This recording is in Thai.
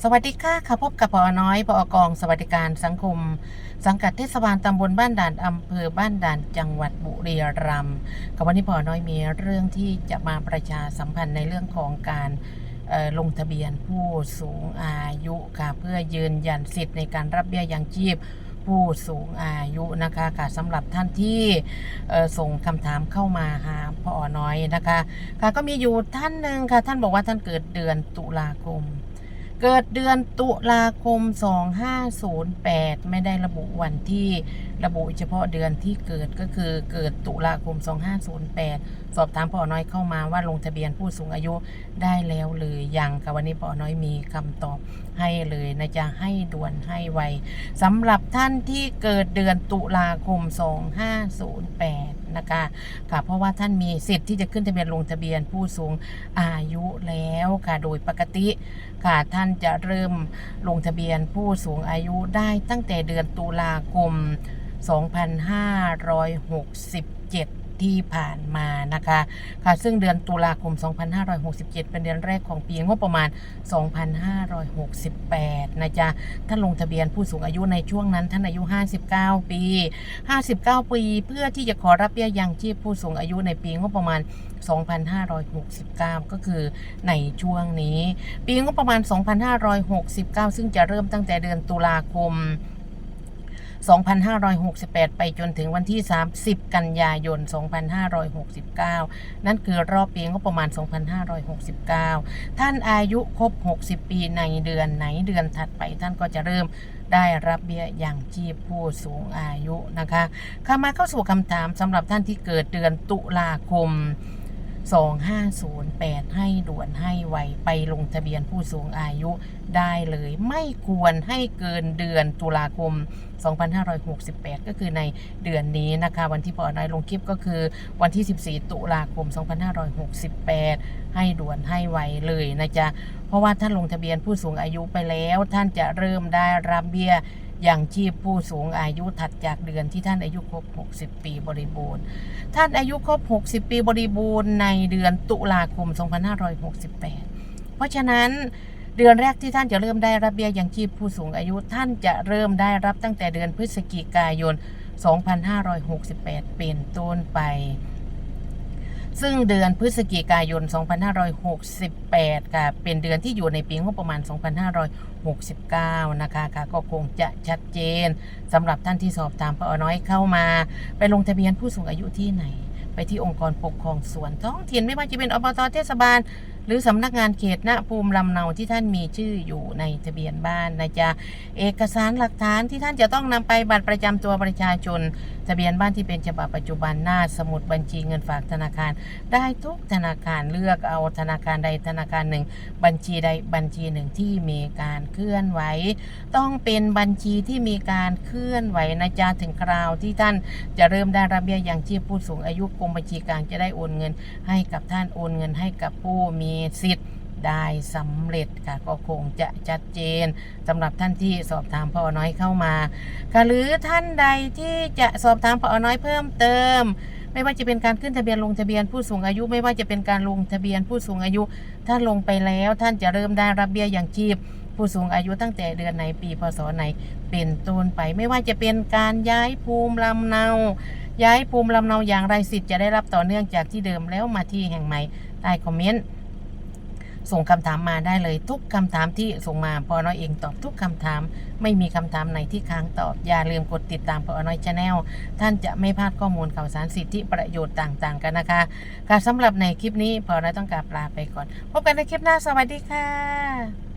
สวัสดีค่ะค่ะพบกับพอน้อยพอกอง สวัสดิการสังคม สังกัดเทศบาลตำบลบ้านด่านอำเภอบ้านด่านจังหวัดบุรีรัมย์กับวันนี้พอน้อยมีเรื่องที่จะมาประชาสัมพันธ์ในเรื่องของการลงทะเบียนผู้สูงอายุค่ะเพื่อยืนยันสิทธิ์ในการรับเบี้ยยังชีพผู้สูงอายุนะคะค่ะสำหรับท่านที่ส่งคำถามเข้ามาหาพอน้อยนะคะค่ะก็มีอยู่ท่านหนึ่งค่ะท่านบอกว่าท่านเกิดเดือนตุลาคม เกิดเดือนตุลาคม 2508 ไม่ได้ระบุวันที่ระบุเฉพาะเดือนที่เกิดก็คือเกิดตุลาคม 2508 สอบถามพ่อน้อยเข้ามาว่าลงทะเบียนผู้สูงอายุได้แล้วหรือยังค่ะวันนี้พ่อน้อยมีคำตอบให้เลยนะจะให้ด่วนให้ไวสำหรับท่านที่เกิดเดือนตุลาคม 2508 นะคะค่ะเพราะว่าท่านมีสิทธิ์ที่จะขึ้นทะเบียนลงทะเบียนผู้สูงอายุแล้วค่ะโดยปกติค่ะท่านจะเริ่มลงทะเบียนผู้สูงอายุได้ตั้งแต่เดือนตุลาคม 2560 ที่ผ่านมานะคะค่ะซึ่งเดือนตุลาคม 2567 เป็นเดือนแรกของปีงบประมาณ 2568 นะจ๊ะท่านลงทะเบียนผู้สูงอายุในช่วงนั้นท่านอายุ 59 ปี 59 ปี เพื่อที่จะขอรับเบี้ยยังชีพผู้สูงอายุในปีงบประมาณ 2569 ก็คือในช่วงนี้ ปีงบประมาณ 2569 ซึ่งจะเริ่มตั้งแต่เดือนตุลาคม 2568 2,568 ไปจนถึงวันที่ 30 กันยายน 2569 นั่นคือรอบปีงบประมาณ 2569 ท่านอายุครบ 60 ปีในเดือนไหนเดือนถัดไปท่านก็จะเริ่มได้รับเบี้ยอย่างชีพผู้สูงอายุนะคะข้ามาเข้าสู่คำถามสำหรับท่านที่เกิดเดือนตุลาคม 2508 ให้ด่วนให้ไวไปลงทะเบียนผู้สูงอายุได้เลย ไม่ควรให้เกินเดือนตุลาคม 2568 ก็คือในเดือนนี้นะคะ วันที่ปอน้อยลงคลิปก็คือวันที่ 14 ตุลาคม 2568 ให้ด่วนให้ไวเลยนะจ๊ะ เพราะว่าท่านลงทะเบียนผู้สูงอายุไปแล้ว ท่านจะเริ่มได้รับเบี้ย อย่างชีพผู้สูงอายุถัดจากเดือนที่ท่านอายุครบ 60 ปีบริบูรณ์ ท่านอายุครบ 60 ปีบริบูรณ์ในเดือนตุลาคม 2568 เพราะฉะนั้นเดือนแรกที่ท่านจะเริ่มได้รับเบี้ยยังชีพผู้สูงอายุท่านจะเริ่มได้รับตั้งแต่เดือนพฤศจิกายน 2568 เป็นต้นไป ซึ่งเดือนพฤศจิกายน 2568 ค่ะ เป็นเดือนที่อยู่ในปีงบประมาณ 2569 นะคะค่ะก็คงจะชัดเจนสำหรับท่านที่สอบถามพอน้อยเข้ามา ไปลงทะเบียนผู้สูงอายุที่ไหน ไปที่องค์กรปกครองส่วนท้องถิ่นไม่ว่าจะเป็นอบตเทศบาล หรือสำนักงานเขตณภูมิลำเนาที่ท่านมีชื่ออยู่ในทะเบียนบ้านนะจ๊ะเอกสารหลักฐานที่ท่านจะต้องนำไปบัตรประจำตัวประชาชนทะเบียนบ้านที่เป็นฉบับปัจจุบันหน้าสมุดบัญชีเงินฝากธนาคาร ได้ทุกธนาคารเลือกเอาธนาคารใดธนาคารหนึ่ง บัญชีใดบัญชีหนึ่งที่มีการเคลื่อนไหว ต้องเป็นบัญชีที่มีการเคลื่อนไหวนะจ๊ะถึงคราวที่ท่านจะเริ่มได้รับเบี้ยยังชีพผู้สูงอายุกรมบัญชีกลางจะได้โอนเงิน ให้กับท่านโอนเงินให้กับผู้มีสิทธิ์ ได้สำเร็จค่ะก็คงจะชัดเจนสำหรับท่านที่สอบถามพ่อน้อยเข้ามาค่ะหรือท่านใดที่จะสอบถามพ่อน้อยเพิ่มเติม ไม่ว่าจะเป็นการขึ้นทะเบียนลงทะเบียนผู้สูงอายุ ไม่ว่าจะเป็นการลงทะเบียนผู้สูงอายุ ถ้าลงไปแล้วท่านจะเริ่มได้รับเบี้ยอย่างชีพผู้สูงอายุตั้งแต่เดือนไหนปีพศไหนเป็นต้นไป ไม่ว่าจะเป็นการย้ายภูมิลำเนา ย้ายภูมิลำเนาอย่างไรสิทธิ์จะได้รับต่อเนื่องจากที่เดิมแล้วมาที่แห่งใหม่ใต้คอมเมนต์ ส่งคำถามมาได้เลยทุกคำถามที่ส่งมาพอน้อยเองตอบทุกคำถาม ไม่มีคำถามไหนที่ค้างตอบ อย่าลืมกดติดตามพอน้อยชาแนลท่านจะไม่พลาดข้อมูลข่าวสารสิทธิประโยชน์ต่างๆ กันนะคะการสำหรับในคลิปนี้พอน้อยต้องกาบลาไปก่อน พบกันในคลิปหน้าสวัสดีค่ะ